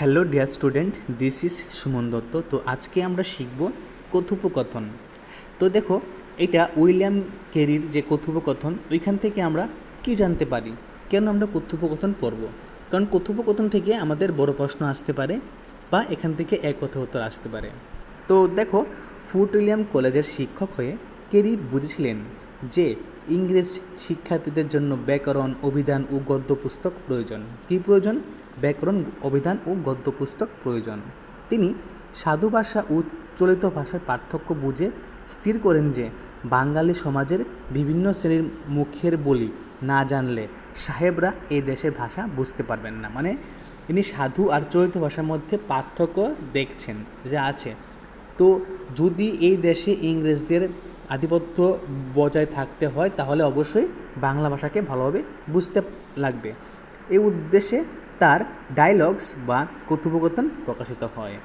Hello dear student, this is Suman Dutta. তো আজকে আমরা শিখব কথোপকথন। তো দেখো, এটা উইলিয়াম কেরির যে কথোপকথন, ওইখান থেকে আমরা কি জানতে পারি? কেন আমরা কথোপকথন পড়ব? কারণ কথোপকথন থেকে আমাদের বড় প্রশ্ন আসতে পারে বা এখান থেকে এক কথা উত্তর আসতে পারে। তো দেখো, ফুট উইলিয়াম কলেজের শিক্ষক হয়ে কেরি বুঝেছিলেন যে ইংরেজ শিক্ষার্থীদের জন্য ব্যাকরণ, অভিধান ও গদ্য পুস্তক প্রয়োজন। কী প্রয়োজন? ব্যাকরণ, অভিধান ও গদ্য পুস্তক প্রয়োজন। তিনি সাধু ভাষা ও চলিত ভাষার পার্থক্য বুঝে স্থির করেন যে, বাঙালি সমাজের বিভিন্ন শ্রেণির মুখের বলি না জানলে সাহেবরা এই দেশের ভাষা বুঝতে পারবেন না। মানে তিনি সাধু আর চলিত ভাষার মধ্যে পার্থক্য দেখছেন, যে আছে। তো যদি এই দেশে ইংরেজদের আধিপত্য বজায় থাকতে হয়, তাহলে অবশ্যই বাংলা ভাষাকে ভালোভাবে বুঝতে লাগবে। এই উদ্দেশ্যে তার ডায়লগস বা কথোপকথন প্রকাশিত হয়।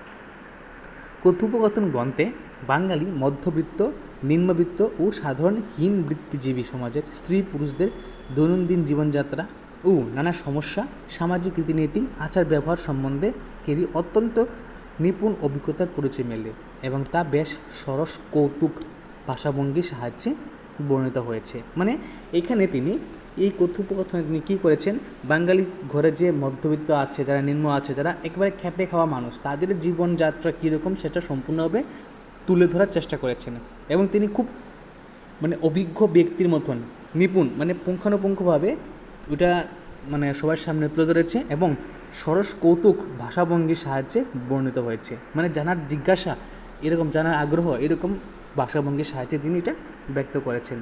কথোপকথন গ্রন্থে বাঙালি মধ্যবিত্ত, নিম্নবিত্ত ও সাধারণ হীন বৃত্তিজীবী সমাজের স্ত্রী পুরুষদের দৈনন্দিন জীবনযাত্রা ও নানা সমস্যা, সামাজিক রীতিনীতি, আচার ব্যবহার সম্বন্ধে কেরি অত্যন্ত নিপুণ অভিজ্ঞতার পরিচয় মেলে এবং তা বেশ সরস কৌতুক ভাষাভঙ্গির সাহায্যে বর্ণিত হয়েছে। মানে এখানে তিনি এই কথোপকথনে তিনি কী করেছেন? বাঙালি ঘরে যে মধ্যবিত্ত আছে, যারা নিম্ন আছে, যারা একেবারে খেটে খাওয়া মানুষ, তাদের জীবনযাত্রা কীরকম সেটা সম্পূর্ণভাবে তুলে ধরার চেষ্টা করেছেন। এবং তিনি খুব মানে অভিজ্ঞ ব্যক্তির মতন, নিপুণ মানে পুঙ্খানুপুঙ্খভাবে ওটা মানে সবার সামনে তুলে ধরেছে এবং সরস কৌতুক ভাষাভঙ্গির সাহায্যে বর্ণিত হয়েছে। মানে জানার জিজ্ঞাসা, এরকম জানার আগ্রহ, এরকম ভাষাভঙ্গির সাহায্যে তিনি এটা ব্যক্ত করেছেন।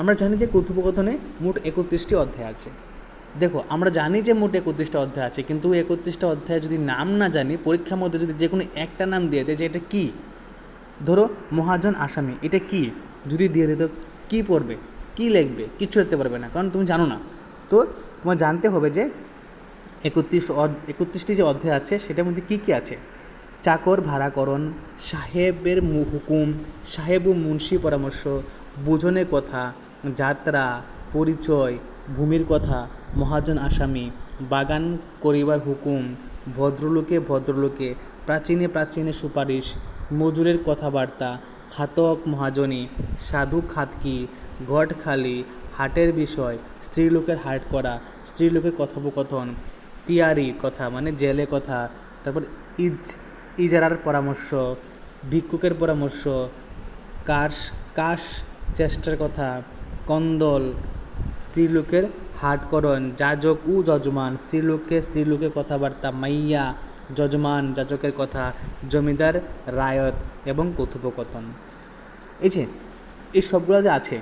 আমরা জানি যে কথোপকথনে মোট একত্রিশটি অধ্যায় আছে। দেখো, আমরা জানি যে মোট একত্রিশটা অধ্যায় আছে, কিন্তু একত্রিশটা অধ্যায় যদি নাম না জানি, পরীক্ষার মধ্যে যদি যে কোনো একটা নাম দিয়ে দেয় যে এটা কী? ধরো, মহাজন আসামি, এটা কি? যদি দিয়ে দিত কী পড়বে? কী লিখবে? কিচ্ছু লিখতে পারবে না, কারণ তুমি জানো না। তো তোমার জানতে হবে যে একত্রিশ একত্রিশটি যে অধ্যায় আছে, সেটার মধ্যে কী কী আছে? চাকর ভাড়াকরণ সাহেবের হুকুম, সাহেব ও মুন্সি পরামর্শ বুঝনের কথা, যাত্রা, পরিচয়, ভূমির কথা, মহাজন আসামি, বাগান করিবার হুকুম, ভদ্রলোকে ভদ্রলোকে, প্রাচীনে প্রাচীনে সুপারিশ, মজুরের কথাবার্তা, খাতক মহাজনী, সাধু খাতকি ঘটখালি হাটের বিষয়, স্ত্রীলোকের হাট করা, স্ত্রীলোকের কথোপকথন, তিয়ারি কথা মানে জেলে কথা, তারপর ইজ ইজারার পরামর্শ, ভিক্ষুকের পরামর্শ, কাশ কাশ চেষ্টার কথা, কন্দল, স্ত্রীলোকের হাটকরণ, যাজক ও যজমান স্ত্রীলোকে স্ত্রীলোকের কথাবার্তা, মাইয়া, যজমান, যাজকের কথা, জমিদার, রায়ত এবং কথোপকথন। এই যে, এই সবগুলো যে আছে,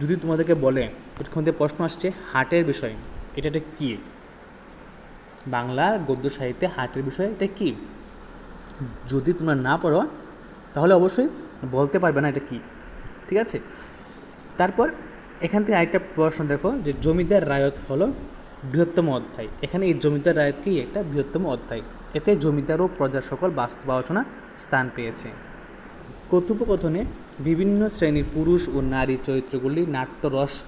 যদি তোমাদেরকে বলে থেকে প্রশ্ন আসছে, হাটের বিষয় এটা কী? বাংলা গদ্য সাহিত্যে হাটের বিষয়, এটা কী? যদি তোমরা না পড়ো, তাহলে অবশ্যই বলতে পারবে না এটা কী। ঠিক আছে? তারপর এখান থেকে আরেকটা প্রশ্ন দেখো যে জমিদার রায়ত হলো বৃহত্তম অধ্যায়। এখানে এই জমিদার রায়তকেই একটা বৃহত্তম অধ্যায়। এতে জমিদার ও প্রজার সকল বাস্তব আলোচনা স্থান পেয়েছে। কথোপকথনে বিভিন্ন শ্রেণির পুরুষ ও নারী চরিত্রগুলি নাট্যরস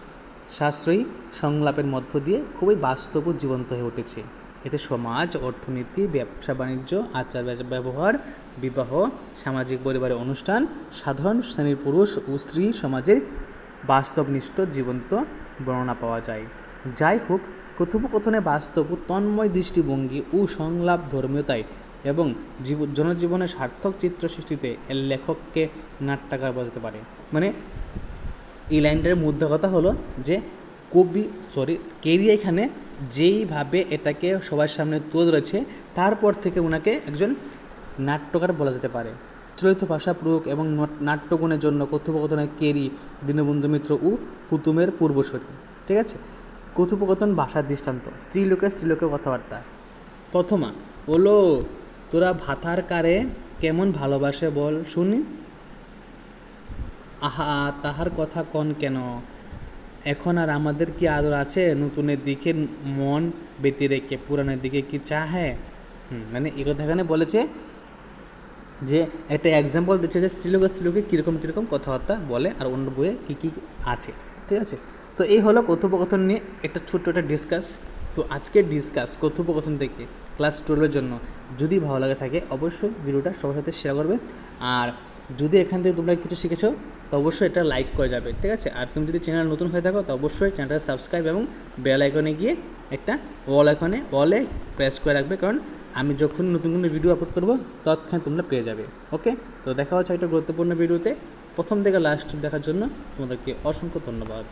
সাশ্রয়ী সংলাপের মধ্য দিয়ে খুবই বাস্তব ও জীবন্ত হয়ে উঠেছে। এতে সমাজ, অর্থনীতি, ব্যবসা, বাণিজ্য, আচার ব্যবহার, বিবাহ, সামাজিক পরিবারের অনুষ্ঠান, সাধারণ শ্রেণির পুরুষ ও স্ত্রী সমাজের বাস্তবনিষ্ঠ জীবন্ত বর্ণনা পাওয়া যায়। যাই হোক, কথোপকথনে বাস্তব ও তন্ময় দৃষ্টিভঙ্গি ও সংলাপ ধর্মীয়তায় এবং জীব জনজীবনের সার্থক চিত্র সৃষ্টিতে এর লেখককে নাট্যাকার বোঝাতে পারে। মানে এই লাইনটার মধ্যে কথা হলো যে কবি সরি কেরিয়া এখানে যেইভাবে এটাকে সবার সামনে তুলে ধরেছে, তারপর থেকে ওনাকে একজন নাট্যকার বলা যেতে পারে। চলিত ভাষা প্রয়োগ এবং নট- নাট্যগুণের জন্য কথোপকথনের কেরি, দীনবন্ধু মিত্র ও হুতুমের পূর্বসূরি। ঠিক আছে? কথোপকথন ভাষার দৃষ্টান্ত। স্ত্রীলোকের স্ত্রীলোকের কথাবার্তা। প্রথমা, ওলো, তোরা ভাতার কারে কেমন ভালোবাসে বল, শুনি? আহা, তাহার কথা কন কেন? এখন আর আমাদের কি আদর আছে? নতুনের দিকে মন বেঁধে রেখে, পুরানের দিকে কি চাহে হুম মানে এ কথা এখানে বলেছে যে একটা এক্সাম্পল দিচ্ছে যে স্ত্রীলোক স্ত্রীলোকে কীরকম কীরকম কথাবার্তা বলে আর অন্য বইয়ে কী কী আছে, ঠিক আছে? তো এই হলো কথোপকথন নিয়ে একটা ছোট্ট একটা ডিসকাস তো আজকে ডিসকাস কথোপকথন থেকে ক্লাস টুয়েলভের জন্য যদি ভালো লাগে থাকে অবশ্যই ভিডিওটা সবার সাথে শেয়ার করবে। আর যদি এখান থেকে তোমরা কিছু শিখেছো, তো অবশ্যই এটা লাইক করে যাবে, ঠিক আছে? আর তুমি যদি চ্যানেল নতুন হয়ে থাকো, তো অবশ্যই চ্যানেলটা সাবস্ক্রাইব এবং বেল আইকনে গিয়ে একটা অল আইকনে অলে প্রেস করে রাখবে, কারণ আমি যখন নতুন কোনো ভিডিও আপলোড করব তৎক্ষণ তোমরা পেয়ে যাবে ওকে তো দেখা হচ্ছে একটা গুরুত্বপূর্ণ ভিডিওতে প্রথম থেকে লাস্ট দেখার জন্য তোমাদেরকে অসংখ্য ধন্যবাদ।